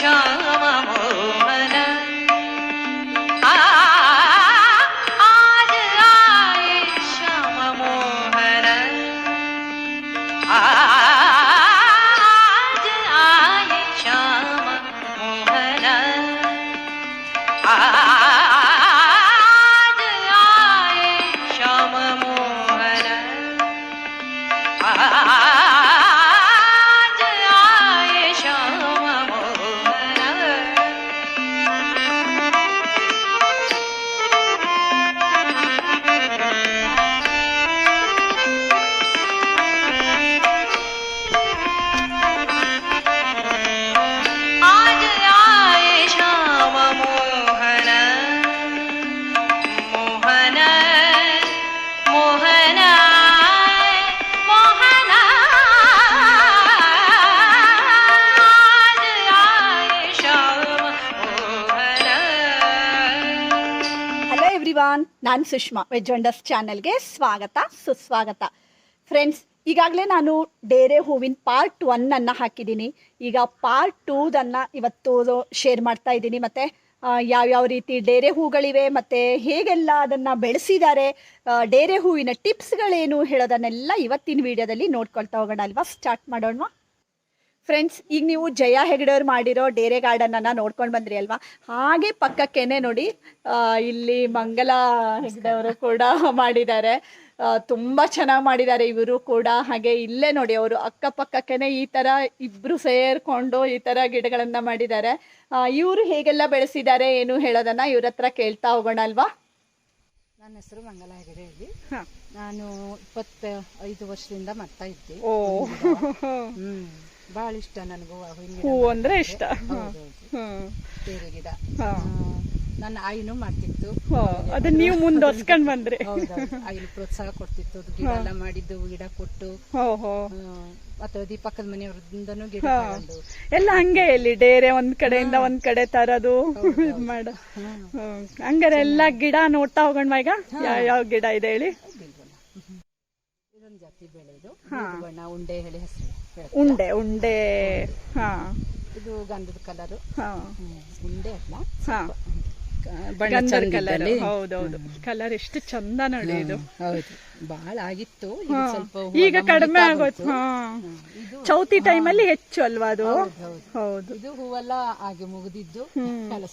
唱 everyone ನಾನು Sushma veg wonders ಚಾನಲ್ಗೆ ಸ್ವಾಗತ, ಸುಸ್ವಾಗತ. ಫ್ರೆಂಡ್ಸ್ ಈಗಾಗಲೇ ನಾನು ಡೇರೆ ಹೂವಿನ ಪಾರ್ಟ್ ಒನ್ನನ್ನು ಹಾಕಿದ್ದೀನಿ. ಈಗ ಪಾರ್ಟ್ ಟೂದನ್ನು ಇವತ್ತು ಶೇರ್ ಮಾಡ್ತಾ ಇದ್ದೀನಿ. ಮತ್ತು ಯಾವ್ಯಾವ ರೀತಿ ಡೇರೆ ಹೂಗಳಿವೆ, ಮತ್ತು ಹೇಗೆಲ್ಲ ಅದನ್ನು ಬೆಳೆಸಿದ್ದಾರೆ ಡೇರೆ ಹೂವಿನ ಟಿಪ್ಸ್ಗಳೇನು ಹೇಳೋದನ್ನೆಲ್ಲ ಇವತ್ತಿನ ವಿಡಿಯೋದಲ್ಲಿ ನೋಡ್ಕೊಳ್ತಾ ಹೋಗೋಣ ಅಲ್ವಾ? ಸ್ಟಾರ್ಟ್ ಮಾಡೋಣ ಫ್ರೆಂಡ್ಸ್ ಈಗ ನೀವು ಜಯ ಹೆಗಡೆಯವ್ರು ಮಾಡಿರೋ ಡೇರೆ ಗಾರ್ಡನನ್ನು ನೋಡ್ಕೊಂಡು ಬಂದ್ರಿ ಅಲ್ವಾ? ಹಾಗೆ ಪಕ್ಕಕ್ಕೇನೆ ನೋಡಿ ಇಲ್ಲಿ ಮಂಗಲ ಹೆಗಡೆಯವರು ಕೂಡ ಮಾಡಿದ್ದಾರೆ. ತುಂಬಾ ಚೆನ್ನಾಗಿ ಮಾಡಿದ್ದಾರೆ ಇವರು ಕೂಡ. ಹಾಗೆ ಇಲ್ಲೇ ನೋಡಿ ಅವರು ಅಕ್ಕಪಕ್ಕಕ್ಕೇನೆ ಈ ಥರ ಇಬ್ಬರು ಸೇರಿಕೊಂಡು ಈ ಥರ ಗಿಡಗಳನ್ನು ಮಾಡಿದ್ದಾರೆ. ಇವರು ಹೇಗೆಲ್ಲ ಬೆಳೆಸಿದ್ದಾರೆ ಏನು ಹೇಳೋದನ್ನ ಇವ್ರ ಹತ್ರ ಕೇಳ್ತಾ ಹೋಗೋಣ ಅಲ್ವಾ? ನನ್ನ ಹೆಸರು ಮಂಗಲ ಹೆಗಡೆ ಇಲ್ಲಿ ನಾನು ಇಪ್ಪತ್ತ ಐದು ವರ್ಷದಿಂದ ಮಾಡ್ತಾ ಇದ್ದೆ. ಭಾಳ ಇಷ್ಟ ನನಗೂ ಹೂವು ಅಂದರೆ ಇಷ್ಟ. ಬೇರೆ ಗಿಡ ನನ್ನ ಆಯಿನೂ ಮಾಡ್ತಿತ್ತು. ಅದನ್ನ ನೀವು ಮುಂದುವರ್ಸ್ಕೊಂಡು ಬಂದ್ರಿ. ಆಯಿಲ್ ಪ್ರೋತ್ಸಾಹ ಕೊಡ್ತಿತ್ತು. ಅದು ಗಿಡ ಎಲ್ಲ ಮಾಡಿದ್ದು ಗಿಡ ಕೊಟ್ಟು. ಅದಿ ಪಕ್ಕದ ಮನೆಯವ್ರಿಂದನೂ ಗಿಡ ಎಲ್ಲ ಹಂಗೆ ಇಲ್ಲಿ ಡೇರೆ ಒಂದ್ ಕಡೆಯಿಂದ ಒಂದ್ ಕಡೆ ತರದು ಇದ್ ಮಾಡ. ಹಂಗಾರೆ ಎಲ್ಲ ಗಿಡ ನೋಡ್ತಾ ಹೋಗೋಣ ಈಗ ಯಾವ ಯಾವ ಗಿಡ ಇದೆ ಹೇಳಿ? ಇದೊಂದು ಜಾತಿ ಬೆಳೆದು ಉಂಡೆ ಹೇಳಿ ಹೆಸರು. ಉಂಡೆ ಉಂಡೆ ಹಾ. ಇದು ಗಂಧದ ಕಲರ್ ಹಾ. ಉಂಡೆ ಅಲ್ಲ. ಹಾ. ಗಂಧದ ಕಲರ್. ಹೌದೌದು. ಕಲರ್ ಎಷ್ಟು ಚಂದ ನೋಡಿ ಇದು. ಹೌದು. ಬಹಳ ಆಗಿತ್ತು. ಸ್ವಲ್ಪ ಈಗ ಕಡಿಮೆ ಆಗೋಯ್ತು. ಹಾ. ಚೌತಿ ಟೈಮಲ್ಲಿ ಹೆಚ್ಚು ಅಲ್ವಾ ಅದು? ಹೌದು. ಇದು ಹೂವೆಲ್ಲ ಹಾಗೆ ಮುಗಿದಿದ್ದು.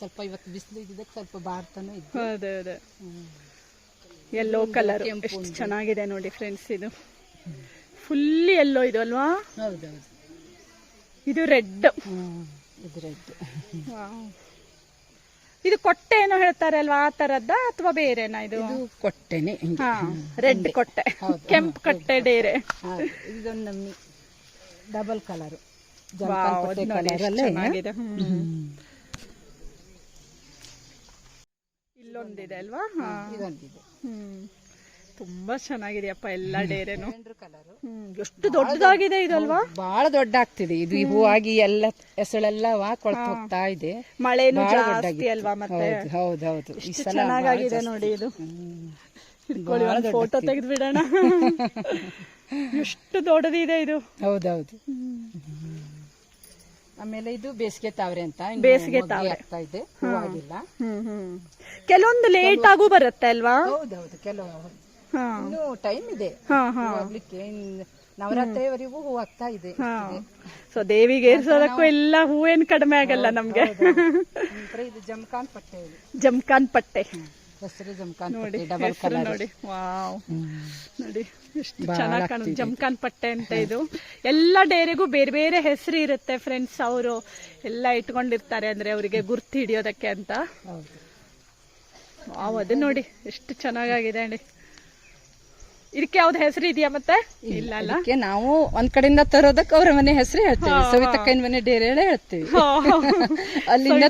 ಸ್ವಲ್ಪ ಇವತ್ತು ಬಿಸಿಲು ಇದ್ದಿದ್ದಕ್ಕೆ ಸ್ವಲ್ಪ ಬಾರ್ತಾನು ಇತ್ತು ಅದೇ ಅದೇ ಎಲ್ಲೋ ಕಲರ್ ಎಷ್ಟು ಚೆನ್ನಾಗಿದೆ ನೋಡಿ ಫ್ರೆಂಡ್ಸ್ ಇದು. ಫುಲ್ ಎಲ್ಲೋ ಇದು ಅಲ್ವಾ? ಹೌದೌದು. ಇದು ರೆಡ್ ಇದು ರೆಡ್ ಇದು ಕೊಟ್ಟೆ ಏನೋ ಹೇಳ್ತಾರೆ ಅಲ್ವಾ? ಆ ತರದ್ದ ಅಥವಾ ಬೇರೆನಾ ಇದು? ಕೊಟ್ಟೆನೆ ರೆಡ್ ಕೊಟ್ಟೆ. ಕೆಂಪು ಕೊಟ್ಟೆ ಡೇರೆ. ಇದೊಂದು ಡಬಲ್ ಕಲರ್. ಇಲ್ಲೊಂದಿದೆ ಅಲ್ವಾ? ಇದೊಂದಿದೆ. ಹ್ಮ್. ತುಂಬಾ ಚೆನ್ನಾಗಿದೆಯಪ್ಪ ಎಲ್ಲ ಡೇರೆನು. ಎಷ್ಟು ದೊಡ್ಡದಾಗಿದೆ ಇದಲ್ವಾ ಅಲ್ವಾ? ಬಹಳ ದೊಡ್ಡ ಆಗ್ತಿದೆ ಇದು ಹೂ ಆಗಿ ಎಲ್ಲ ಹೆಸಳೆಲ್ಲ ಕೊಳ್ತಾ ಹೋಗ್ತಾ ಇದೆ. ಮಳೆನು ಹೌದೌದು ಜಾಸ್ತಿ ಅಲ್ವಾ ಮತ್ತೆ? ಹೌದು ಹೌದು ಹೌದು. ಈ ಎಷ್ಟು ಚೆನ್ನಾಗಾಗಿದೆ ನೋಡಿ ಇದು. ಫೋಟೋ ತೆಗೆದು ಬಿಡೋಣ ಎಷ್ಟು ದೊಡ್ಡದಿದೆ ಇದು. ಹೌದೌದು ಆಮೇಲೆ ಇದು ಬೇಸಿಗೆ ತಾವ್ರೆ ಅಂತ ಇನ್ನು ಬೇಸಿಗೆ ತಾವ್ರೆ. ಆಗ್ತಾ ಇದೆ. ಹೂವಾಗಿಲ್ಲ. ಹ್ಮ್ ಹ್ಮ್. ಕೆಲವೊಂದು ಲೇಟ್ ಆಗು ಬರುತ್ತೆ ಅಲ್ವಾ? ಹೌದೌದು ಕೆಲವು ಇನ್ನು ಟೈಮ್ ಇದೆ. ಹಾ ಹಾ. ಹೂವಾಗ್ಲಿಕ್ಕೆ ನವರಾತ್ರಿವರೆಗೂ ಹೂ ಆಗ್ತಾ ಇದೆ. ಸೊ ದೇವಿಗೆ ಏರ್ಸೋದಕ್ಕೂ ಎಲ್ಲ ಹೂವೇನ್ ಕಡಿಮೆ ಆಗಲ್ಲ ನಮ್ಗೆ. ಇದು ಜಮಖಾನ್ ಪಟ್ಟೆ ಜಮಖಾನ್ ಜಮ್ಕಾನ್ ಪಟ್ಟೆ. ಹೆಸರು ಜಮಖಾನ್ ನೋಡಿ ಪಟ್ಟೆ ಡಬಲ್ ಕಲರ್ ನೋಡಿ. ವಾವ್. ನೋಡಿ ಎಷ್ಟು ಚೆನ್ನಾಗಿ ಕಾಣುತ್ತೆ. ಪಟ್ಟೆ ಅಂತ ಇದು. ಎಲ್ಲ ಡೇರೆಗೂ ಬೇರೆ ಬೇರೆ ಹೆಸರು ಇರುತ್ತೆ ಫ್ರೆಂಡ್ಸ್ ಅವರು. ಎಲ್ಲ ಇಟ್ಕೊಂಡಿರ್ತಾರೆ ಅಂದ್ರೆ ಅವರಿಗೆ ಗುರ್ತು ಹಿಡಿಯೋದಕ್ಕೆ ಅಂತ. ವಾವ್ ಅದು ನೋಡಿ ಎಷ್ಟು ಚೆನ್ನಾಗಾಗಿದೆ ನೋಡಿ ಇದಕ್ಕೆ ಯಾವ್ದು ಹೆಸರು ಇದೆಯಾ ಮತ್ತೆ? ಇಲ್ಲ ಅದಕ್ಕೆ ನಾವು ಒಂದ್ ಕಡೆಯಿಂದ ತರೋದಕ್ಕೆ ಅವ್ರ ಮನೆ ಹೆಸರು ಹೇಳ್ತೇವೆ. ಸವಿತಕ್ಕನ ಮನೆ ಡೇರೆ ಹೇಳೇ ಹೇಳ್ತೇವೆ. ಅಲ್ಲಿಂದ.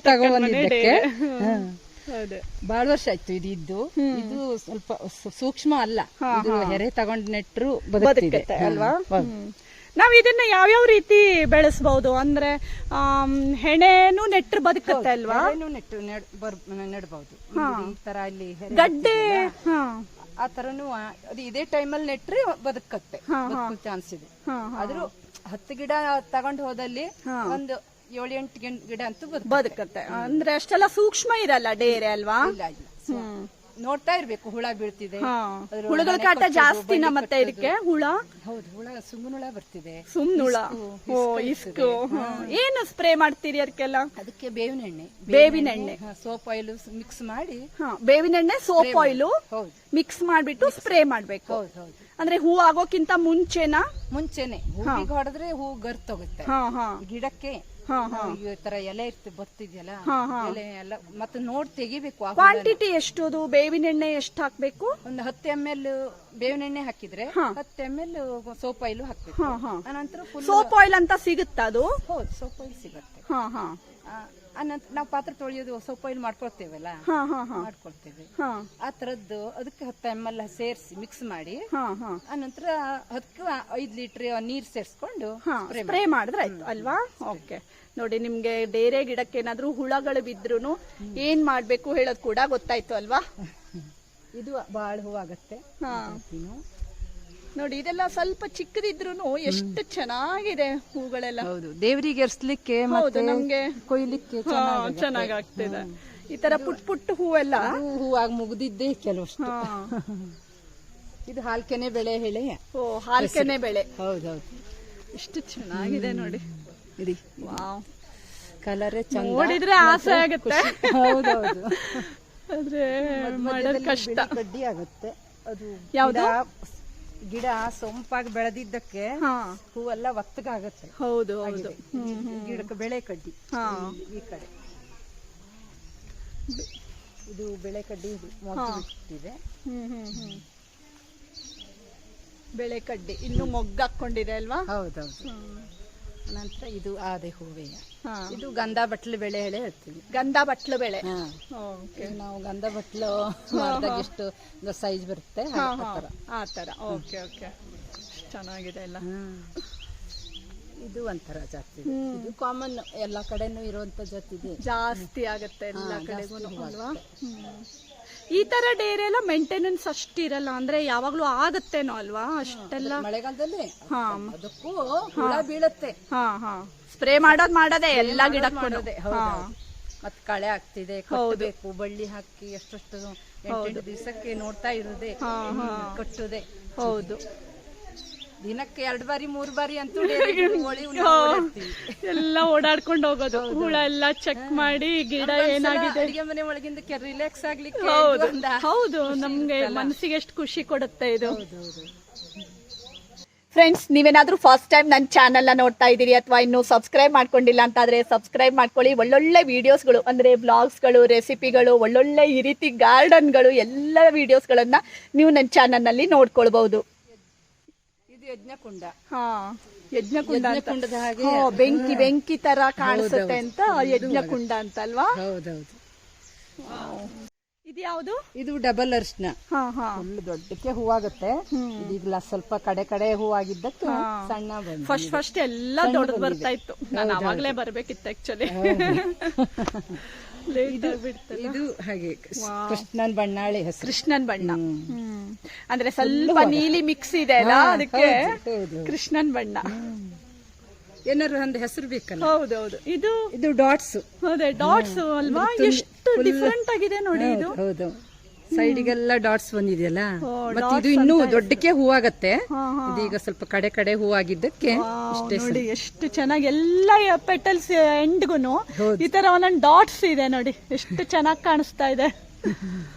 ಹೌದು. ಬಹಳ ವರ್ಷ ಆಯ್ತು ಇದು ಇದ್ದು. ಇದು ಸ್ವಲ್ಪ ಸೂಕ್ಷ್ಮ ಅಲ್ಲ. ಇದು ಹೆರೆ ತಗೊಂಡ್ ನೆಟ್ರು ಬದುಕಿದೆ ಅಲ್ವಾ? ನಾವ್ ಇದನ್ನ ಯಾವ್ಯಾವ ರೀತಿ ಬೆಳೆಸಬಹುದು ಅಂದ್ರೆ ಹೆಣೆನು ನೆಟ್ರು ಬದುಕುತ್ತೆ ಅಲ್ವಾ? ನೆಟ್ಟು ನೆಡ್ಬಹುದು ಈ ತರ ಇಲ್ಲಿ ಗಡ್ಡೆ ಆ ತರನು ಅದು ಇದೇ ಟೈಮಲ್ಲಿ ನೆಟ್ರೆ ಬದುಕತ್ತೆ. ಬದುಕೋ ಚಾನ್ಸ್ ಇದೆ. ಆದ್ರೂ ಹತ್ತು ಗಿಡ ತಗೊಂಡ್ ಹೋದಲ್ಲಿ ಒಂದು ಏಳು ಎಂಟು ಗಿಡ ಗಿಡ ಅಂತೂ ಬದುಕತ್ತೆ. ಅಂದ್ರೆ ಅಷ್ಟೆಲ್ಲ ಸೂಕ್ಷ್ಮ ಇರಲ್ಲ ಡೇರೆ ಅಲ್ವಾ? ನೋಡ್ತಾ ಇರ್ಬೇಕು ಹುಳ ಬೀಳ್ತಿದೆ. ಹುಳಗಳ ಅದ್ರ ಹುಳುಗಳ ಕಾಟ ಜಾಸ್ತಿ ಜಾಸ್ತಿನ ಮತ್ತೆ ಇದಕ್ಕೆ ಹುಳ? ಹೌದು ಹುಳ ಸುಮ್ಮನುಳ ಹುಳ ಬರ್ತಿದೆ ಸುಮ್ನುಳ ಓ ಇಸ್ಕು ಹಾ. ಏನು ಸ್ಪ್ರೇ ಮಾಡ್ತೀರಿ ಅದಕ್ಕೆಲ್ಲ? ಅದಕ್ಕೆ ಬೇವಿನ ಎಣ್ಣೆ. ಬೇವಿನ ಎಣ್ಣೆ ಸೋಪ್ ಆಯಿಲ್ ಮಿಕ್ಸ್ ಮಾಡಿ. ಹಾ ಬೇವಿನ ಎಣ್ಣೆ ಸೋಪ್ ಆಯಿಲ್ ಹೌದು. ಮಿಕ್ಸ್ ಮಾಡ್ಬಿಟ್ಟು ಸ್ಪ್ರೇ ಮಾಡ್ಬೇಕು. ಹೌದು ಹೌದು. ಅಂದ್ರೆ ಹೂ ಆಗೋಕ್ಕಿಂತ ಮುಂಚೆನಾ? ಮುಂಚೆನೆ. ಹೂವಿಗೆ ಹೊಡೆದ್ರೆ ಹೂ ಗರ್ತೋಗುತ್ತೆ ಹಾ ಹಾ. ಗಿಡಕ್ಕೆ ಈ ತರ ಎಲೆ ಇರ್ತಿ ಬರ್ತಿದ್ಯಲ್ಲ. ಎಲೆ ಎಲ್ಲ ಮತ್ತೆ ನೋಡ್ ತೆಗಿಬೇಕು ಆ ಹುಳನ. ಕ್ವಾಂಟಿಟಿ ಎಷ್ಟು ಅದು ಬೇವಿನ ಎಣ್ಣೆ ಎಷ್ಟು ಹಾಕ್ಬೇಕು? ಒಂದು ಹತ್ತು ಎಂ ಎಲ್ ಬೇವಿನ ಎಣ್ಣೆ ಹಾಕಿದ್ರೆ. ಹತ್ತು ಎಂ ಎಲ್ ಸೋಪ್ ಆಯಿಲ್ ಹಾಕ್ಬೇಕು. ಹಾ ಹಾ. ಅನಂತರ ಫುಲ್ ಸೋಪ್ ಆಯಿಲ್ ಅಂತ ಸಿಗುತ್ತಾ ಅದು? ಹೌದು ಸೋಪ್ ಆಯಿಲ್ ಸಿಗುತ್ತೆ. ಹಾ ಹಾ. ಆ, ಅನಂತರ ನಾವು ಪಾತ್ರೆ ತೊಳೆಯೋದು ಹೊಸ ಆಯಿಲ್ ಮಾಡ್ಕೊಳ್ತೇವಲ್ಲ? ಹಾ ಹಾ ಹಾ. ಮಾಡ್ಕೊಳ್ತೇವೆ. ಹಾ. ಆ ತರದ್ದು ಅದಕ್ಕೆ ಹತ್ತು ಎಂ ಎಲ್ ಸೇರಿಸಿ ಮಿಕ್ಸ್ ಮಾಡಿ ಹಾ ಹಾ. ಅನಂತರ ಹತ್ತು ಐದು ಲೀಟರ್ ನೀರ್ ಸೇರಿಸ್ಕೊಂಡು ಹಾ ಸ್ಪ್ರೇ ಮಾಡಿದ್ರೆ ಆಯ್ತು ಅಲ್ವಾ? ಓಕೆ ನೋಡಿ ನಿಮ್ಗೆ ಡೇರೆ ಗಿಡಕ್ಕೆ ಏನಾದ್ರೂ ಹುಳಗಳು ಬಿದ್ರು ಏನ್ ಮಾಡ್ಬೇಕು ಹೇಳೋದು ಕೂಡ ಗೊತ್ತಾಯ್ತು ಅಲ್ವಾ? ಇದು ಬಾಳ ಹೂವಾಗತ್ತೆ. ಹಾ. ನೋಡಿ ಇದೆಲ್ಲ ಸ್ವಲ್ಪ ಚಿಕ್ಕದಿದ್ರು ಎಷ್ಟು ಚೆನ್ನಾಗಿದೆ ಹೂಗಳೆಲ್ಲ. ಹೌದು ದೇವರಿಗೆ ಎರ್ಸ್ಲಿಕ್ಕೆ ಹೌದು ನಮ್ಗೆ ಕೊಯ್ಲಿಕ್ಕೆ ಚೆನ್ನಾಗಿ ಚೆನ್ನಾಗಾಗ್ತಿದೆ. ಈ ತರ ಪುಟ್ ಪುಟ್ಟ ಹೂವೆಲ್ಲ. ಹೂವಾಗ ಮುಗ್ದಿದ್ದೆ ಕೆಲವಷ್ಟು. ಇದು ಹಾಲ್ಕೆನೆ ಬೆಳೆ ಹೇಳಿ. ಓ ಹಾಲ್ಕೆನೆ ಬೆಳೆ. ಹೌದೌದು. ಎಷ್ಟು ಚೆನ್ನಾಗಿದೆ ನೋಡಿ. ಇಡಿ ವಾವ್. ಕಲರೇ ಚಂದ. ನೋಡಿದ್ರೆ ಆಸೆ ಆಗುತ್ತೆ. ಹೌದೌದು. ಆದ್ರೆ ಮಾಡೋದ್ ಕಷ್ಟ. ಕಡ್ಡಿ ಆಗುತ್ತೆ. ಅದು ಯಾವ್ದು? ಗಿಡ- ಸೊಂಪಾಗಿ ಬೆಳೆದಿದ್ದಕ್ಕೆ ಹೂವೆಲ್ಲ ಒತ್ತಗಾಗತ್ತೆ. ಹೌದು ಹೌದು. ಗಿಡಕ್ಕೆ ಬೆಳೆ ಕಡ್ಡಿ ಈ ಕಡೆ. ಇದು ಬೆಳೆ ಕಡ್ಡಿ ಬಿಟ್ಟಿದೆ. ಬೆಳೆ ಕಡ್ಡಿ. ಇನ್ನು ಮೊಗ್ಗಾಕೊಂಡಿದೆ ಅಲ್ವಾ? ಹೌದೌದು ನಂತರ ಇದು ಆದೆ ಹೂವೆ ಇದು ಗಂಧ ಬಟ್ಲು ಬೆಳೆ ಹೇಳಿ ಹೇಳ್ತೀವಿ ಗಂಧ ಬಟ್ಲು ಬೆಳೆ. ಓಕೆ ನಾವು ಗಂಧ ಬಟ್ಲು ಮಾಡಿದಾಗ ಎಷ್ಟು ಸೈಜ್ ಬರುತ್ತೆ ಆ ಥರ. ಆ ತರ. ಓಕೆ ಓಕೆ ಚೆನ್ನಾಗಿದೆ ಎಲ್ಲ. ಇದು ಒಂಥರ ಜಾತಿ ಇದೆ. ಕಾಮನ್ ಎಲ್ಲಾ ಕಡೆನೂ ಇರುವಂತ ಜಾತಿ ಜಾಸ್ತಿ ಆಗತ್ತೆ ಎಲ್ಲ ಕಡೆಗೂ ಅಲ್ವಾ. ಈ ತರ ಡೇರೆ ಎಲ್ಲ ಮೇಂಟೆನೆನ್ಸ್ ಅಷ್ಟಿರಲ್ಲ ಅಂದ್ರೆ ಯಾವಾಗ್ಲೂ ಆಗತ್ತೇನೋ ಅಲ್ವಾ? ಅಷ್ಟೆಲ್ಲ ಮಳೆಗಾಲದಲ್ಲಿ? ಹಾ. ಅದಕ್ಕೂ ಹುಳ ಬೀಳತ್ತೆ. ಹಾ ಹಾ. ಸ್ಪ್ರೇ ಮಾಡೋದ್ ಮಾಡೋದೇ ಎಲ್ಲ ಗಿಡ ಮಾಡೋದೇ, ಹೌದು. ಕಳೆ ಆಗ್ತಿದೆ ಕಟ್ಟಬೇಕು ಬಳ್ಳಿ ಹಾಕಿ ಎಷ್ಟೆಷ್ಟು ಎಂಟೆಂಟು ದಿವಸಕ್ಕೆ ನೋಡ್ತಾ ಇರೋದೆ ಕಟ್ಟುದೇ. ಹೌದು. ದಿನಕ್ಕೆ ಎರಡು ಬಾರಿ ಮೂರು ಬಾರಿ ಅಂತೂ ಡೈರಿ ಗಿಡ ಮೊಳಿ ನಾವು ಓಡಾಡ್ತೀವಿ. ಎಲ್ಲ ಓಡಾಡ್ಕೊಂಡು ಹೋಗೋದು. ಹುಳ ಎಲ್ಲ ಚೆಕ್ ಮಾಡಿ ಗಿಡ ಏನಾಗಿದೆ? ಅಡಿಗೆ ಮನೆ ಒಳಗಿಂದ ರಿಲ್ಯಾಕ್ಸ್ ಆಗ್ಲಿಕ್ಕೆ ಹೌದು. ಇದು ಒಂದ- ಹೌದು. ನಮ್ಗೆ ಮನಸ್ಸಿಗೆ ಎಷ್ಟು ಖುಷಿ ಕೊಡುತ್ತೆ ಇದು. ಫ್ರೆಂಡ್ಸ್ ನೀವೇನಾದ್ರೂ ಫಸ್ಟ್ ಟೈಮ್ ನನ್ನ ಚಾನಲ್ನ ನೋಡ್ತಾ ಇದ್ದೀರಿ ಅಥವಾ ಇನ್ನೂ ಸಬ್ಸ್ಕ್ರೈಬ್ ಮಾಡ್ಕೊಂಡಿಲ್ಲ ಅಂತಾದ್ರೆ ಸಬ್ಸ್ಕ್ರೈಬ್ ಮಾಡ್ಕೊಳ್ಳಿ. ಒಳ್ಳೊಳ್ಳೆ ವಿಡಿಯೋಸ್ಗಳು ಅಂದರೆ ಬ್ಲಾಗ್ಸ್ಗಳು ರೆಸಿಪಿಗಳು ಒಳ್ಳೊಳ್ಳೆ ಈ ರೀತಿ ಗಾರ್ಡನ್ಗಳು ಎಲ್ಲ ವೀಡಿಯೋಸ್ಗಳನ್ನು ನೀವು ನನ್ನ ಚಾನಲ್ನಲ್ಲಿ ನೋಡ್ಕೊಳ್ಬಹುದು. ಇದು ಯಜ್ಞಕುಂಡ. ಯಜ್ಞಕುಂಡ ಯಜ್ಞಕುಂಡದ ಹಾಗೆ ಬೆಂಕಿ ಬೆಂಕಿ ತರ ಕಾಣಿಸುತ್ತೆ ಅಂತ ಯಜ್ಞಕುಂಡ ಅಂತ ಅಲ್ವಾ ಹೌದೌದು. ಇದು ಯಾವುದು ಇದು ಡಬಲ್ ಅರ್ಶನ. ಫುಲ್ ದೊಡ್ಡಕ್ಕೆ ಹೂವಾಗುತ್ತೆ. ಇದೀಗ ಸ್ವಲ್ಪ ಕಡೆ ಕಡೆ ಹೂವಾಗಿದ್ದಕ್ಕೆ ಸಣ್ಣ ಬಂದು ಫಸ್ಟ್ ಫಸ್ಟ್ ಎಲ್ಲ ದೊಡ್ಡದು ಬರ್ತಾ ಇತ್ತು. ನಾನು ಅವಾಗಲೇ ಬರ್ಬೇಕಿತ್ತು ಆಕ್ಚುಲಿ ಇದು ಹಾಗೆ ಕೃಷ್ಣನ್ ಬಣ್ಣಾಳಿ ಹೆಸರು. ಕೃಷ್ಣನ್ ಬಣ್ಣ. ಅಂದ್ರೆ ಸ್ವಲ್ಪ ನೀಲಿ ಮಿಕ್ಸ್ ಇದೆ ಅಲ್ಲ? ಅದಕ್ಕೆ ಕೃಷ್ಣನ್ ಬಣ್ಣ. ಏನಾದ್ರು ಒಂದು ಹೆಸರು ಬೇಕಲ್ಲ? ಹೌದೌದು. ಇದು ಇದು ಡಾಟ್ಸ್. ಅದೇ ಡಾಟ್ಸ್ ಅಲ್ವಾ? ಎಷ್ಟು ಡಿಫ್ರೆಂಟ್ ಆಗಿದೆ ನೋಡಿ ಇದು. ಹೌದು. ಸೈಡಿಗೆಲ್ಲ ಡಾಟ್ಸ್ ಬಂದಿದೆಯಲ್ಲ? ಮತ್ತೆ ಇದು ಇನ್ನೂ ದೊಡ್ಡಕ್ಕೆ ಹೂವಾಗತ್ತೆ. ಇದೀಗ ಸ್ವಲ್ಪ ಕಡೆ ಕಡೆ ಹೂವಾಗಿದ್ದಕ್ಕೆ ಇಷ್ಟೇ ನೋಡಿ ಎಷ್ಟು ಚೆನ್ನಾಗಿ ಎಲ್ಲ ಪೆಟಲ್ಸ್ ಎಂಡ್ಗುನು. ಈ ತರ ಒಂದೊಂದು ಡಾಟ್ಸ್ ಇದೆ ನೋಡಿ. ಎಷ್ಟು ಚೆನ್ನಾಗಿ ಕಾಣಿಸ್ತಾ ಇದೆ.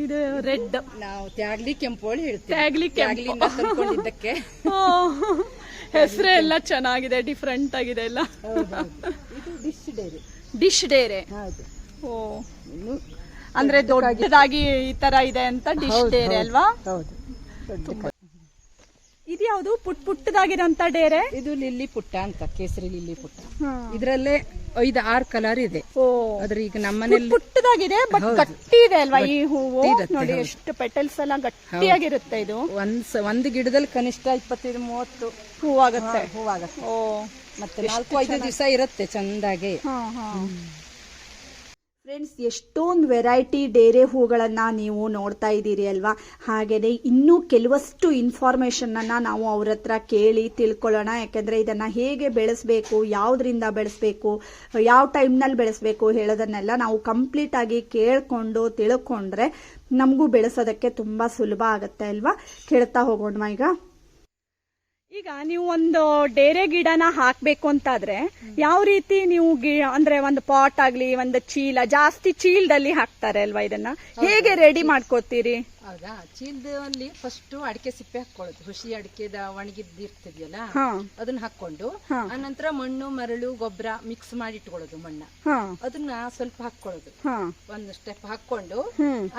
ಇದು ರೆಡ್. ನಾವು ತ್ಯಾಗ್ಲಿ ಕೆಂಪೋಳಿ ತ್ಯಾಗ್ಲಿ ಕೆಂಪು. ಹೆಸರೇ ಎಲ್ಲ ಚೆನ್ನಾಗಿದೆ ಡಿಫ್ರೆಂಟ್ ಆಗಿದೆ ಎಲ್ಲ. ಡಿಶ್ ಡೇರೆ ಡಿಶ್ ಡೇರೆ ಓ ಅಂದ್ರೆ ದೊಡ್ಡದಾಗಿ ಈ ತರ ಇದೆ ಅಂತ ಡಿಶ್ ಡೇರೆ ಅಲ್ವಾ? ಇದು ಯಾವುದು ಪುಟ್ ಪುಟ್ಟದಾಗಿರೋಂತ ಡೇರೆ? ಇದು ಲಿಲ್ಲಿ ಪುಟ್ಟ ಅಂತ ಕೇಸರಿ ಲಿಲ್ಲಿ ಪುಟ್ಟ. ಇದರಲ್ಲೇ ಐದು ಆರು ಕಲರ್ ಇದೆ. ಓ. ಆದ್ರೆ ಈಗ ನಮ್ಮನೇಲಿ ಪುಟ್ಟದಾಗಿದೆ ಬಟ್ ಗಟ್ಟಿ ಇದೆ ಅಲ್ವಾ? ಈ ಹೂವು? ನೋಡಿ ಎಷ್ಟು ಪೆಟಲ್ಸ್ ಎಲ್ಲ ಗಟ್ಟಿಯಾಗಿರುತ್ತೆ ಇದು. ಒಂದ್ ಸ- ಗಿಡದಲ್ಲಿ ಕನಿಷ್ಠ ಇಪ್ಪತ್ತೈದು ಮೂವತ್ತು ಹೂವಾಗುತ್ತೆ. ಹೂವಾಗತ್ತೆ. ಓ. ಮತ್ತೆ ನಾಲ್ಕು ಐದು ದಿವಸ ಇರುತ್ತೆ ಚಂದಾಗಿ. ಫ್ರೆಂಡ್ಸ್ ಎಷ್ಟೊಂದು ವೆರೈಟಿ ಡೇರೆ ಹೂಗಳನ್ನು ನೀವು ನೋಡ್ತಾ ಇದ್ದೀರಿ ಅಲ್ವಾ? ಹಾಗೆಯೇ ಇನ್ನೂ ಕೆಲವಷ್ಟು ಇನ್ಫಾರ್ಮೇಷನನ್ನು ನಾವು ಅವ್ರ ಹತ್ರ ಕೇಳಿ ತಿಳ್ಕೊಳ್ಳೋಣ. ಯಾಕೆಂದರೆ ಇದನ್ನು ಹೇಗೆ ಬೆಳೆಸಬೇಕು, ಯಾವುದರಿಂದ ಬೆಳೆಸಬೇಕು, ಯಾವ ಟೈಮ್ನಲ್ಲಿ ಬೆಳೆಸಬೇಕು ಹೇಳೋದನ್ನೆಲ್ಲ ನಾವು ಕಂಪ್ಲೀಟಾಗಿ ಕೇಳಿಕೊಂಡು ತಿಳ್ಕೊಂಡ್ರೆ ನಮಗೂ ಬೆಳೆಸೋದಕ್ಕೆ ತುಂಬ ಸುಲಭ ಆಗುತ್ತೆ ಅಲ್ವಾ? ಕೇಳ್ತಾ ಹೋಗೋಣ ಈಗ. ಈಗ ನೀವು ಒಂದು ಡೇರೆ ಗಿಡನ ಹಾಕ್ಬೇಕು ಅಂತಾದ್ರೆ ಯಾವ ರೀತಿ ನೀವು ಅಂದ್ರೆ ಒಂದು ಪಾಟ್ ಆಗ್ಲಿ, ಒಂದು ಚೀಲ, ಜಾಸ್ತಿ ಚೀಲದಲ್ಲಿ ಹಾಕ್ತಾರೆ ಅಲ್ವಾ ಇದನ್ನ? ಹೇಗೆ ರೆಡಿ ಮಾಡ್ಕೋತೀರಿ? ಹೌದಾ? ಚೀಲದಲ್ಲಿ ಫಸ್ಟ್ ಅಡಿಕೆ ಸಿಪ್ಪೆ ಹಾಕೊಳ್ಳೋದು ಹುಸಿ ಅಡಿಕೆದ ಒಣಗಿದ್ದು ಇರ್ತದೆಯಲ್ಲ ಅದನ್ನ ಹಾಕೊಂಡು. ಆನಂತರ ಮಣ್ಣು ಮರಳು ಗೊಬ್ಬರ ಮಿಕ್ಸ್ ಮಾಡಿ ಇಟ್ಕೊಳ್ಳೋದು ಮಣ್ಣ ಅದನ್ನ ಸ್ವಲ್ಪ ಹಾಕೊಳ್ಳೋದು ಒಂದು ಸ್ಟೆಪ್ ಹಾಕೊಂಡು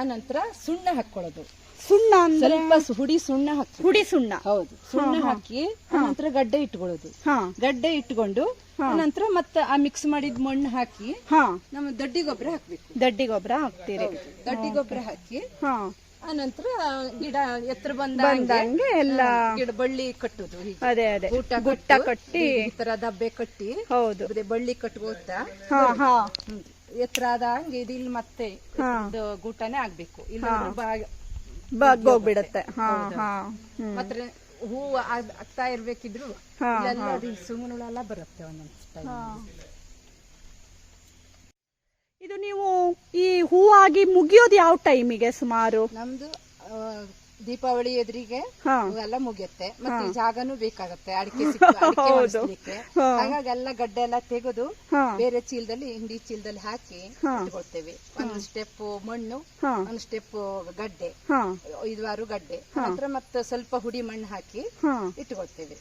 ಆನಂತರ ಸುಣ್ಣ ಹಾಕೊಳ್ಳೋದು ಸುಣ್ಣ ಅಂದ್ರೆ? ಸ್ವಲ್ಪ ಹುಡಿ ಸುಣ್ಣ ಹಾಕಿ ಹುಡಿ ಸುಣ್ಣ. ಹೌದು. ಸುಣ್ಣ ಹಾಕಿ ಆನಂತರ ಗಡ್ಡೆ ಇಟ್ಕೊಳ್ಳೋದು. ಗಡ್ಡೆ ಇಟ್ಕೊಂಡು ಆನಂತರ ಮತ್ತೆ ಆ ಮಿಕ್ಸ್ ಮಾಡಿದ ಮಣ್ಣು ಹಾಕಿ ನಮ್ಮ ದಡ್ಡಿ ಗೊಬ್ಬರ ಹಾಕ್ಬೇಕು. ದಡ್ಡಿ ಗೊಬ್ಬರ ಹಾಕ್ತೀರಿ. ದಡ್ಡಿ ಗೊಬ್ಬರ ಹಾಕಿ ಆನಂತರ ಗಿಡ ಎತ್ತರ ಬಂದಂಗೆ ಎಲ್ಲ ಗಿಡ ಬಳ್ಳಿ ಕಟ್ಟುದು ಅದೇ ಅದೇ. ಊಟ ಗುಟ್ಟ ಕಟ್ಟಿ ಈ ತರ ದಬ್ಬೆ ಕಟ್ಟಿ. ಹೌದು. ಅದೇ ಬಳ್ಳಿ ಕಟ್ಕೋತಾ ಹಾ ಆದ ಹಂಗೆ ಎತ್ತರ ಆದಂಗೆ ಇದು ಇಲ್ಲಿ ಮತ್ತೆ ಗೂಟನೇ ಆಗ್ಬೇಕು. ಇಲ್ಲ ಬಗ್ಗೋಗ್ಬಿಡತ್ತೆ ಹಾ ಹಾ. ಹ್ಮ್. ಮತ್ತೆ ಹೂ ಆಗ್ತಾ ಇರ್ಬೇಕಿದ್ರು ಸುಮ್ಮನೆಲ್ಲ ಬರುತ್ತೆ ಒಂದೊಂದು ಇದು ನೀವು ಹೂವಾಗಿ ಮುಗಿಯೋದು ಯಾವ ಟೈಮಿಗೆ ಸುಮಾರು? ನಮ್ದು ದೀಪಾವಳಿ ಎದುರಿಗೆ ಎಲ್ಲ ಮುಗಿಯುತ್ತೆ. ಮತ್ತೆ ಜಾಗನೂ ಬೇಕಾಗತ್ತೆ ಅಡಿಕೆ ಅಡಿಕೆ ಒಣಗಿಸ್ಲಿಕ್ಕೆ. ಹಾಗಾಗಿ ಎಲ್ಲ ಗಡ್ಡೆ ಎಲ್ಲ ತೆಗೆದು ಬೇರೆ ಚೀಲದಲ್ಲಿ ಹಿಂಡಿ ಚೀಲದಲ್ಲಿ ಹಾಕಿ. ಇಟ್ಕೊಳ್ತೇವೆ. ಒಂದು ಸ್ಟೆಪ್ ಮಣ್ಣು ಒಂದ್ ಸ್ಟೆಪ್ ಗಡ್ಡೆ ಐದ್ವಾರು ಐದಾರು ಗಡ್ಡೆ ಮಾತ್ರ ಮತ್ತೆ ಸ್ವಲ್ಪ ಹುಡಿ ಮಣ್ಣು ಹಾಕಿ ಇಟ್ಕೊಳ್ತೇವೆ.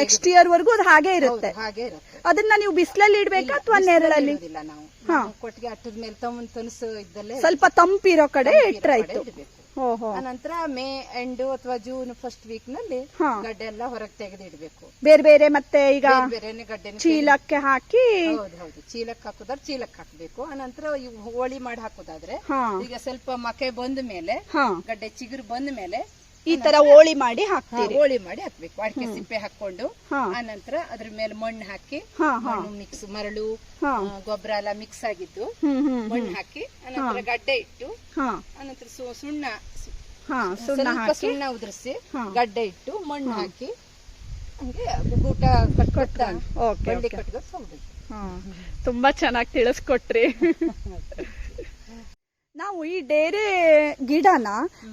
ನೆಕ್ಸ್ಟ್ ಇಯರ್ ವರ್ಗೂ ಅದು ಹಾಗೆ ಇರುತ್ತೆ. ಹಾಗೆ ಇರುತ್ತೆ. ಅದನ್ನ ನೀವು ಬಿಸಿಲಲ್ಲಿ ಇಡ್ಬೇಕಾ ಅಥವಾ ನೆರಳಲ್ಲಿ? ನಾವು. ನಾವು ಕೊಟ್ಟಿಗೆ ಅಟ್ಟದ ಮೇಲೆ ತಮ್ಮ ತನಸು ಇದ್ದಲ್ಲೇ ಸ್ವಲ್ಪ ತಂಪಿರೋ ಕಡೆ ಇಟ್ರಾಯ್ತು ಅನಂತರ ಮೇ ಎಂಡ್ ಅಥವಾ ಜೂನ್ ಫಸ್ಟ್ ವೀಕ್ನಲ್ಲಿ. ಗಡ್ಡೆ ಎಲ್ಲ ಹೊರಗೆ ತೆಗೆದಿಡ್ಬೇಕು. ಬೇರೆ ಬೇರೆ ಮತ್ತೆ ಈಗ ಬೇರೆನೆ ಗಡ್ಡೆ ಚೀಲಕ್ಕೆ ಹಾಕಿ ಹೌದು ಹೌದು. ಚೀಲಕ್ಕೆ ಹಾಕುದಾದ್ರೆ ಚೀಲಕ್ಕೆ ಹಾಕ್ಬೇಕು. ಅನಂತರ ಹೋಳಿ ಮಾಡಿ ಹಾಕುದಾದ್ರೆ ಈಗ ಸ್ವಲ್ಪ ಮಕೆ ಬಂದ ಮೇಲೆ ಗಡ್ಡೆ ಚಿಗುರು ಬಂದ ಮೇಲೆ ಈ ತರ ಹೋಳಿ ಮಾಡಿ ಹಾಕ್ತೀವಿ ಹೋಳಿ ಮಾಡಿ ಹಾಕ್ಬೇಕು. ಅಡಿಕೆ ಸಿಪ್ಪೆ ಹಾಕೊಂಡು ಅನಂತರ ಆನಂತರ ಅದ್ರ ಮೇಲೆ ಮಣ್ಣು ಹಾಕಿ ಮಣ್ಣು ಮಿಕ್ಸ್ ಮರಳು ಗೊಬ್ಬರ ಎಲ್ಲ ಮಿಕ್ಸ್ ಆಗಿದ್ದು ಮಣ್ಣು ಹಾಕಿ ಅನಂತರ ಗಡ್ಡೆ ಇಟ್ಟು ಅನಂತರ ಸು- ಸುಣ್ಣ ಸು- ಹಾ ಸುಣ್ಣ ಸ್ವಲ್ಪ ಹಾಕಿ. ಸುಣ್ಣ ಉದುರಿಸಿ. ಗಡ್ಡೆ ಇಟ್ಟು ಮಣ್ಣು ಹಾಕಿ ಹಂಗೆ ಗೂಟ ಬಳ್ಳಿ ಹಾ. ತುಂಬಾ ಚೆನ್ನಾಗಿ ತಿಳಿಸ್ಕೊಟ್ರಿ. ನಾವು ಈ ಡೇರೆ ಗಿಡನ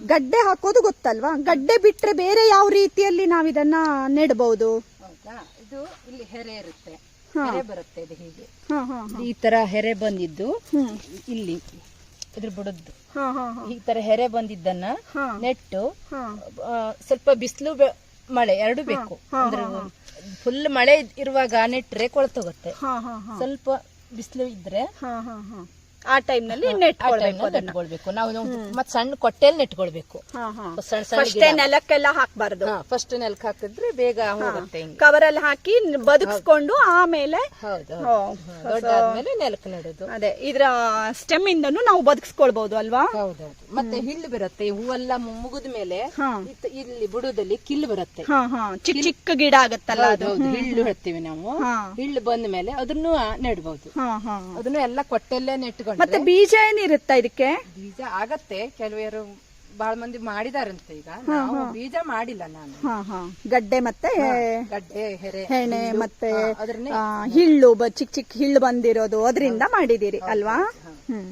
ಗಡ್ಡೆ ಹಾಕೋದು ಗೊತ್ತಲ್ವಾ? ಗಡ್ಡೆ ಬಿಟ್ರೆ ಬೇರೆ ಯಾವ ರೀತಿಯಲ್ಲಿ ನಾವು ಇದನ್ನ ನೆಡಬಹುದು ಹೌದಾ? ಇದು ಇಲ್ಲಿ ಹೆರೆ ಇರುತ್ತೆ. ಹೆರೆ ಬರುತ್ತೆ ಇದು ಹೀಗೆ. ಹಾ ಹಾ ಈ ತರ ಹೆರೆ ಬಂದಿದ್ದು ಇಲ್ಲಿ. ಇದ್ರ ಬಿಡದ್ದು. ಈ ತರ ಹೆರೆ ಬಂದಿದ್ದನ್ನ ನೆಟ್ಟು ಸ್ವಲ್ಪ ಬಿಸಿಲು ಮಳೆ ಎರಡು ಬೇಕು. ಅಂದ್ರೆ ಫುಲ್ ಮಳೆ ಇರುವಾಗ ನೆಟ್ರೆ ಕೊಳ್ತೋಗುತ್ತೆ. ಸ್ವಲ್ಪ ಬಿಸಿಲು ಇದ್ರೆ ಆ ಟೈಮ್ನಲ್ಲಿ ನೆಟ್ಕೊಳ್ಬೇಕು ಅದನ್ನ. ನೆಟ್ಕೊಳ್ಬೇಕು ನಾವು ಮತ್ತೆ ಸಣ್ಣ ಕೊಟ್ಟೆಲ್ ನೆಟ್ಕೊಳ್ಬೇಕು ಸಣ್ಣ ಸಣ್ಣ ಫಸ್ಟೇ ನೆಲಕ್ಕೆಲ್ಲ ಹಾಕ್ಬಾರ್ದು. ಫಸ್ಟ್ ನೆಲಕ್ಕೆ ಹಾಕಿದ್ರೆ ಬೇಗ ಹೋಗುತ್ತೆ ಹಿಂಗೆ. ಕವರ್ ಅಲ್ಲಿ ಹಾಕಿ ಬದುಕಿಸ್ಕೊಂಡು ಆಮೇಲೆ ಹೌದು ದೊಡ್ಡ ಆದ್ಮೇಲೆ ನೆಲಕ್ಕೆ ನೆಡೋದು. ಅದೇ ಇದ್ರ ಸ್ಟೆಮ್ ಇಂದನು ನಾವು ಬದುಕಿಸ್ಕೊಳ್ಬಹುದು ಅಲ್ವಾ? ಹೌದೌದು. ಮತ್ತೆ ಹಿಳ್ಳು ಬರುತ್ತೆ. ಹೂವೆಲ್ಲ ಮುಗಿದ ಮೇಲೆ ಹಾ. ಇಲ್ಲಿ ಬುಡದಲ್ಲಿ ಕಿಲ್ ಬರುತ್ತೆ. ಹಾ ಹಾ. ಚಿಕ್ಕ ಚಿಕ್ಕ ಗಿಡ ಆಗತ್ತಲ್ಲ ಅದು? ಹಿಳ್ಳು ಹೇಳ್ತೀವಿ ನಾವು. ಹಾ. ಹಿಳ್ಳು ಬಂದ ಮೇಲೆ ಅದನ್ನು ನೆಡ್ಬಹುದು ಹಾ ಹಾ. ಅದನ್ನು ಎಲ್ಲ ಕೊಟ್ಟೆಲ್ಲೇ ನೆಟ್ಕೊಂಡ್ರೆ ಮತ್ತೆ ಬೀಜ ಏನಿರುತ್ತಾ ಇದಕ್ಕೆ? ಬೀಜ ಆಗತ್ತೆ. ಕೆಲವರು ಬಹಳ ಮಂದಿ ಮಾಡಿದಾರಂತೆ ಈಗ. ನಾವು ಬೀಜ ಮಾಡಿಲ್ಲ ನಾನು. ಗಡ್ಡೆ ಮತ್ತೆ ಗಡ್ಡೆ ಹೆಣೆ ಮತ್ತೆ ಹಿಳ್ಳು ಚಿಕ್ಕ ಚಿಕ್ಕ ಹಿಳ್ಳು ಬಂದಿರೋದು. ಅದರಿಂದ ಮಾಡಿದಿರಿ ಅಲ್ವಾ? ಹ್ಮ್.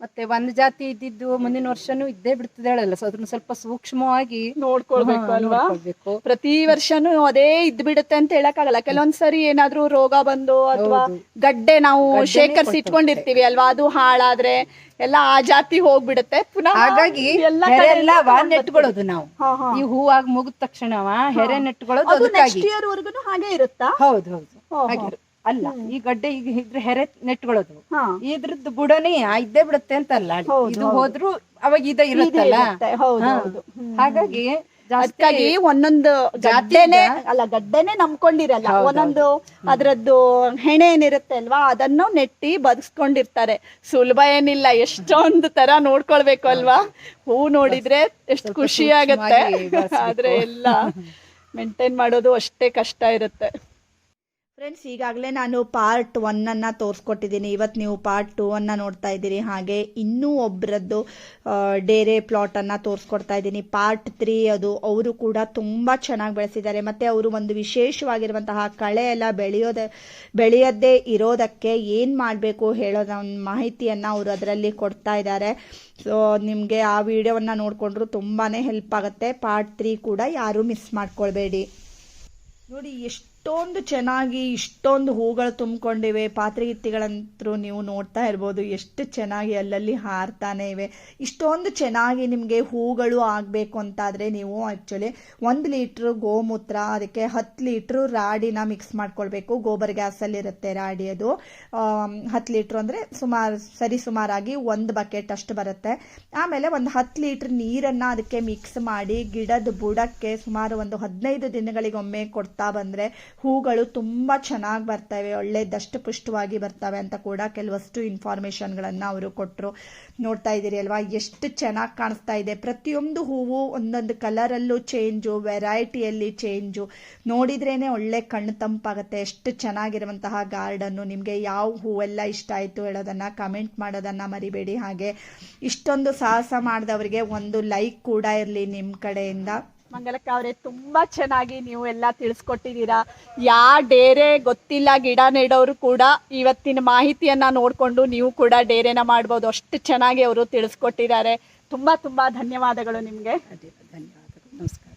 ಮತ್ತೆ ಒಂದ್ ಜಾತಿ ಇದ್ದಿದ್ದು ಮುಂದಿನ ವರ್ಷನೂ ಇದ್ದೇ ಬಿಡ್ತದೆ ಸೊ ಅದನ್ನ ಸ್ವಲ್ಪ ಸೂಕ್ಷ್ಮವಾಗಿ ನೋಡ್ಕೊಳ್ಬೇಕು ಅಲ್ವಾ? ನೋಡ್ಕೊಳ್ಬೇಕು. ಪ್ರತಿ ವರ್ಷನು ಅದೇ ಇದ್ ಬಿಡುತ್ತೆ ಅಂತ ಹೇಳಕ್ಕಾಗಲ್ಲ. ಕೆಲವೊಂದ್ಸರಿ ಏನಾದ್ರು ರೋಗ ಬಂದು ಅಥವಾ ಗಡ್ಡೆ ನಾವು ಶೇಖರಿಸಿ ಇಟ್ಕೊಂಡಿರ್ತೀವಿ ಅಲ್ವಾ? ಅದು ಹಾಳಾದ್ರೆ ಎಲ್ಲ ಆ ಜಾತಿ ಹೋಗ್ಬಿಡುತ್ತೆ. ಪುನಃ ಹಾಗಾಗಿ ಎಲ್ಲ ಹೆರೆ ಎಲ್ಲ ವಾ ನೆಟ್ಕೊಳ್ಳೋದು ನಾವು. ಹಾ, ಹಾ. ಈ ಹೂವಾಗ ಮುಗಿದ ತಕ್ಷಣವ ಹೆರೆ ನೆಟ್ಕೊಳ್ಳೋದು ಅದು ಅದಕ್ಕಾಗಿ. ನೆಕ್ಸ್ಟ್ ಇಯರ್ ವರ್ಗುನು ಹಾಗೆ ಇರುತ್ತಾ? ಹೌದು ಹೌದು. ಹಾಗೆ ಅಲ್ಲ ಈ ಗಡ್ಡೆ ಈಗ ಇದ್ರೆ ಹೆರೆ ನೆಟ್ಕೊಳ್ಳೋದು. ಇದ್ರದ್ ಇದ್ರದ್ದು ಬುಡನೇ ಇದ್ದೇ ಬಿಡುತ್ತೆ ಅಂತ ಅಲ್ಲ ಇದು ಹೋದ್ರು ಅವಾಗ ಇದ ಇರುತ್ತಲ್ಲ? ಹೌದು ಹೌದು. ಹಾಗಾಗಿ ಜಾಸ್ತಿ ಅದಕ್ಕಾಗಿ ಒಂದೊಂದು ಗಡ್ಡೆನೆ ಅಲ್ಲ ಗಡ್ಡೆನೆ ನಂಬ್ಕೊಂಡಿರಲ್ಲ. ಒಂದೊಂದು ಅದ್ರದ್ದು ಹೆಣೆ ಏನಿರುತ್ತೆ ಅಲ್ವಾ? ಅದನ್ನು ನೆಟ್ಟಿ ಬದುಸ್ಕೊಂಡಿರ್ತಾರೆ. ಸುಲಭ ಏನಿಲ್ಲ ಎಷ್ಟೊಂದು ತರ ನೋಡ್ಕೊಳ್ಬೇಕು ಅಲ್ವಾ? ಹೂ ನೋಡಿದ್ರೆ ಎಷ್ಟು ಖುಷಿ ಆಗತ್ತೆ. ಆದ್ರೆ ಎಲ್ಲ ಮೇಂಟೈನ್ ಮಾಡೋದು ಅಷ್ಟೇ ಕಷ್ಟ ಇರುತ್ತೆ. ಫ್ರೆಂಡ್ಸ್ ಈಗಾಗಲೇ ನಾನು ಪಾರ್ಟ್ ಒನ್ನನ್ನು ತೋರಿಸ್ಕೊಟ್ಟಿದ್ದೀನಿ. ಇವತ್ತು ನೀವು ಪಾರ್ಟ್ ಟೂ ಅನ್ನು ನೋಡ್ತಾ ಇದ್ದೀರಿ. ಹಾಗೆ ಇನ್ನೂ ಒಬ್ಬರದ್ದು ಡೇರೆ ಪ್ಲಾಟನ್ನು ತೋರಿಸ್ಕೊಡ್ತಾ ಇದ್ದೀನಿ. ಪಾರ್ಟ್ ತ್ರೀ ಅದು ಅವರು ಕೂಡ ತುಂಬ ಚೆನ್ನಾಗಿ ಬೆಳೆಸಿದ್ದಾರೆ. ಮತ್ತು ಅವರು ಒಂದು ವಿಶೇಷವಾಗಿರುವಂತಹ ಕಳೆ ಎಲ್ಲ ಬೆಳೆಯೋದ ಬೆಳೆಯೋದೇ ಇರೋದಕ್ಕೆ ಏನು ಮಾಡಬೇಕು ಹೇಳೋದ ಒಂದು ಮಾಹಿತಿಯನ್ನು ಅವರು ಅದರಲ್ಲಿ ಕೊಡ್ತಾ ಇದ್ದಾರೆ. ಸೊ ನಿಮಗೆ ಆ ವಿಡಿಯೋವನ್ನು ನೋಡಿಕೊಂಡ್ರು ತುಂಬಾ ಹೆಲ್ಪ್ ಆಗುತ್ತೆ. ಪಾರ್ಟ್ ತ್ರೀ ಕೂಡ ಯಾರೂ ಮಿಸ್ ಮಾಡ್ಕೊಳ್ಬೇಡಿ. ನೋಡಿ ಎಷ್ಟೊಂದು ಚೆನ್ನಾಗಿ, ಇಷ್ಟೊಂದು ಹೂಗಳು ತುಂಬಿಕೊಂಡಿವೆ. ಪಾತ್ರೆಗಿತ್ತಿಗಳಂತರೂ ನೀವು ನೋಡ್ತಾ ಇರ್ಬೋದು. ಎಷ್ಟು ಚೆನ್ನಾಗಿ ಅಲ್ಲಲ್ಲಿ ಹಾರ್ತಾನೆ ಇವೆ. ಇಷ್ಟೊಂದು ಚೆನ್ನಾಗಿ ನಿಮಗೆ ಹೂಗಳು ಆಗಬೇಕು ಅಂತಾದರೆ ನೀವು ಆ್ಯಕ್ಚುಲಿ ಒಂದು ಲೀಟ್ರ್ ಗೋಮೂತ್ರ, ಅದಕ್ಕೆ ಹತ್ತು ಲೀಟ್ರ್ ರಾಡಿನ ಮಿಕ್ಸ್ ಮಾಡ್ಕೊಳ್ಬೇಕು. ಗೋಬರ್ ಗ್ಯಾಸಲ್ಲಿರುತ್ತೆ ರಾಡಿ ಅದು. ಹತ್ತು ಲೀಟ್ರ್ ಅಂದರೆ ಸುಮಾರು, ಸರಿ ಸುಮಾರಾಗಿ ಒಂದು ಬಕೆಟ್ ಅಷ್ಟು ಬರುತ್ತೆ. ಆಮೇಲೆ ಒಂದು ಹತ್ತು ಲೀಟ್ರ್ ನೀರನ್ನು ಅದಕ್ಕೆ ಮಿಕ್ಸ್ ಮಾಡಿ ಗಿಡದ ಬುಡಕ್ಕೆ ಸುಮಾರು ಒಂದು ಹದಿನೈದು ದಿನಗಳಿಗೊಮ್ಮೆ ಕೊಡ್ತಾ ಬಂದರೆ ಹೂಗಳು ತುಂಬ ಚೆನ್ನಾಗಿ ಬರ್ತವೆ, ಒಳ್ಳೆ ದಷ್ಟಪುಷ್ಟವಾಗಿ ಬರ್ತವೆ ಅಂತ ಕೂಡ ಕೆಲವಷ್ಟು ಇನ್ಫಾರ್ಮೇಷನ್ಗಳನ್ನು ಅವರು ಕೊಟ್ಟರು ನೋಡ್ತಾ ಇದ್ದೀರಿ ಅಲ್ವಾ? ಎಷ್ಟು ಚೆನ್ನಾಗಿ ಕಾಣಿಸ್ತಾ ಇದೆ. ಪ್ರತಿಯೊಂದು ಹೂವು ಒಂದೊಂದು ಕಲರಲ್ಲೂ ಚೇಂಜು ವೆರೈಟಿಯಲ್ಲಿ ಚೇಂಜು ನೋಡಿದ್ರೇನೆ ಒಳ್ಳೆ ಕಣ್ಣು ತಂಪಾಗುತ್ತೆ. ಎಷ್ಟು ಚೆನ್ನಾಗಿರುವಂತಹ ಗಾರ್ಡನ್ನು ನಿಮಗೆ ಯಾವ ಹೂವೆಲ್ಲ ಇಷ್ಟ ಆಯಿತು ಹೇಳೋದನ್ನು ಕಮೆಂಟ್ ಮಾಡೋದನ್ನು ಮರಿಬೇಡಿ ಹಾಗೆ. ಇಷ್ಟೊಂದು ಸಾಹಸ ಮಾಡಿದವರಿಗೆ ಒಂದು ಲೈಕ್ ಕೂಡ ಇರಲಿ ನಿಮ್ಮ ಕಡೆಯಿಂದ. ಮಂಗಲಕ್ಕ ಅವರೇ, ತುಂಬಾ ಚೆನ್ನಾಗಿ ನೀವು ಎಲ್ಲ ತಿಳಿಸ್ಕೊಟ್ಟಿದ್ದೀರಾ. ಯಾ ಡೇರೆ ಗೊತ್ತಿಲ್ಲ ಗಿಡ ನೆಡೋರು ಕೂಡ ಇವತ್ತಿನ ಮಾಹಿತಿಯನ್ನ ನೋಡಿಕೊಂಡು ನೀವು ಕೂಡ ಡೇರೆನ ಮಾಡ್ಬೋದು. ಅಷ್ಟು ಚೆನ್ನಾಗಿ ಅವರು ತಿಳಿಸ್ಕೊಟ್ಟಿದ್ದಾರೆ. ತುಂಬಾ ತುಂಬಾ ಧನ್ಯವಾದಗಳು ನಿಮಗೆ. ಧನ್ಯವಾದಗಳು. ನಮಸ್ಕಾರ.